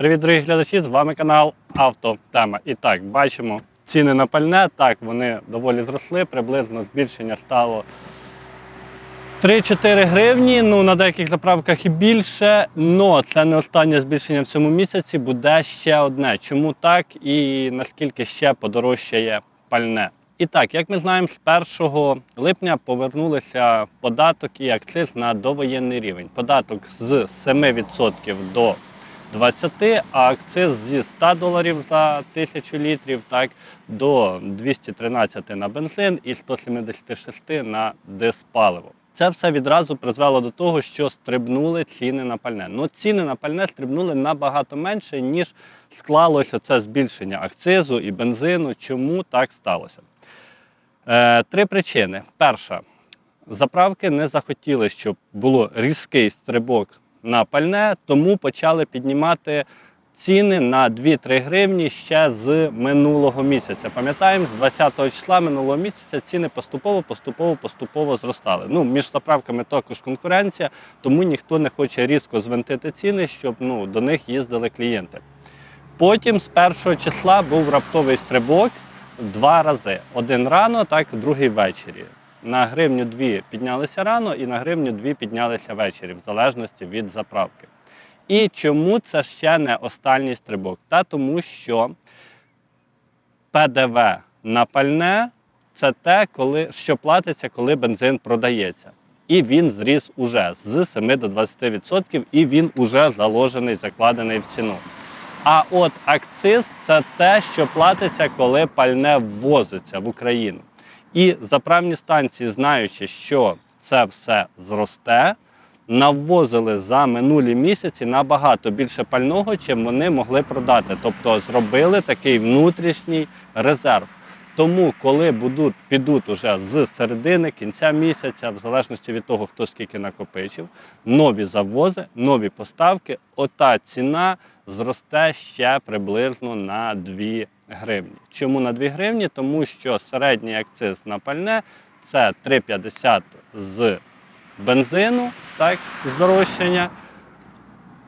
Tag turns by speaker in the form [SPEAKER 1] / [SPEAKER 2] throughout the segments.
[SPEAKER 1] Привіт, дорогі глядачі! З вами канал Автотема. І так, бачимо ціни на пальне. Так, вони доволі зросли, приблизно збільшення стало 3-4 гривні. Ну, на деяких заправках і більше. Но це не останнє збільшення в цьому місяці, буде ще одне. Чому так і наскільки ще подорожчає пальне? І так, як ми знаємо, з 1 липня повернулися податок і акциз на довоєнний рівень. Податок з 7% до 20, а акциз зі 100 доларів за 1000 літрів так, до 213 на бензин і 176 на диспаливо. Це все відразу призвело до того, що стрибнули ціни на пальне. Ну ціни на пальне стрибнули набагато менше, ніж склалося це збільшення акцизу і бензину. Чому так сталося? Е, три причини. Перша, заправки не захотіли, щоб було різкий стрибок на пальне, тому почали піднімати ціни на 2-3 гривні ще з минулого місяця. Пам'ятаємо, з 20 числа минулого місяця ціни поступово, поступово, поступово зростали. Ну, між заправками також конкуренція, тому ніхто не хоче різко звинтити ціни, щоб ну, до них їздили клієнти. Потім з першого числа був раптовий стрибок два рази. Один рано, так, другий ввечері. На гривню дві піднялися рано і на гривню дві піднялися ввечері, в залежності від заправки. І чому це ще не останній стрибок? Та тому що ПДВ на пальне це те, коли, що платиться, коли бензин продається. І він зріс уже з 7 до 20%, і він уже заложений, закладений в ціну. А от акциз це те, що платиться, коли пальне ввозиться в Україну. І заправні станції, знаючи, що це все зросте, наввозили за минулі місяці набагато більше пального, чим вони могли продати. Тобто зробили такий внутрішній резерв. Тому, коли будуть, підуть уже з середини, кінця місяця, в залежності від того, хто скільки накопичив, нові завози, нові поставки, ота ціна зросте ще приблизно на 2 гривні. Чому на 2 гривні? Тому що середній акциз на пальне це 3,50 з бензину, так, здорожчання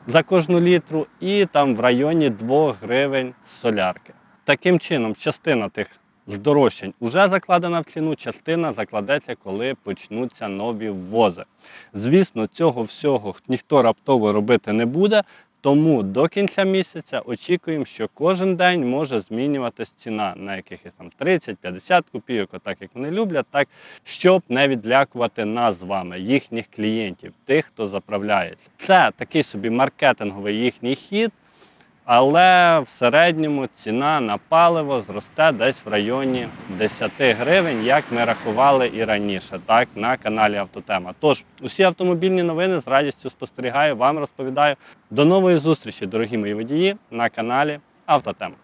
[SPEAKER 1] за кожну літру, і там в районі 2 гривень з солярки. Таким чином, частина тих здорожчань вже закладена в ціну, частина закладеться, коли почнуться нові ввози. Звісно, цього всього ніхто раптово робити не буде. Тому до кінця місяця очікуємо, що кожен день може змінюватись ціна на якихось там 30-50 копійок, отак як вони люблять, так щоб не відлякувати нас з вами, їхніх клієнтів, тих, хто заправляється. Це такий собі маркетинговий їхній хід. Але в середньому ціна на паливо зросте десь в районі 10 гривень, як ми рахували і раніше, так, на каналі Автотема. Тож, усі автомобільні новини з радістю спостерігаю, вам розповідаю. До нової зустрічі, дорогі мої водії, на каналі Автотема.